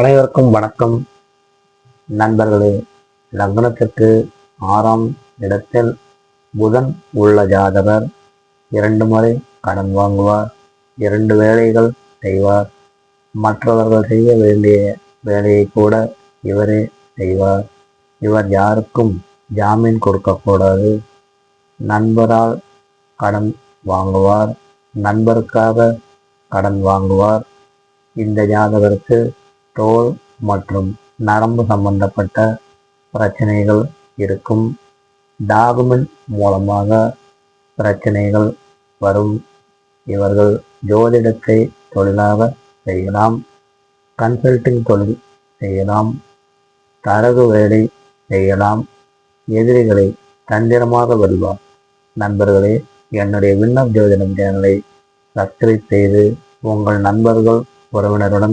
அனைவருக்கும் வணக்கம். நண்பர்களே லக்னத்திற்கு ஆறாம் இடத்தில் புதன் உள்ள ஜாதகர். இரண்டு முறை கடன் வாங்குவார் இரண்டு வேலைகள் செய்வார். மற்றவர்கள் செய்ய வேண்டிய வேலையை கூட இவரே செய்வார். இவர் யாருக்கும் ஜாமீன் கொடுக்கக்கூடாது. நண்பரால் கடன் வாங்குவார் நண்பருக்காக கடன் வாங்குவார். இந்த ஜாதகருக்கு தோல் மற்றும் நரம்பு சம்பந்தப்பட்ட பிரச்சனைகள் இருக்கும். டாக்குமெண்ட் மூலமாக பிரச்சனைகள் வரும். இவர்கள் ஜோதிடத்தை தொழிலாக செய்யலாம். கன்சல்டிங் தொழில் செய்யலாம். தரகு வேலை செய்யலாம். எதிரிகளை தந்திரமாக வெல்வார். நண்பர்களே என்னுடைய விண்ணப் ஜோதிடம் சேனலை சப்ஸ்கிரைப் செய்து உங்கள் நண்பர்கள் உறவினருடன்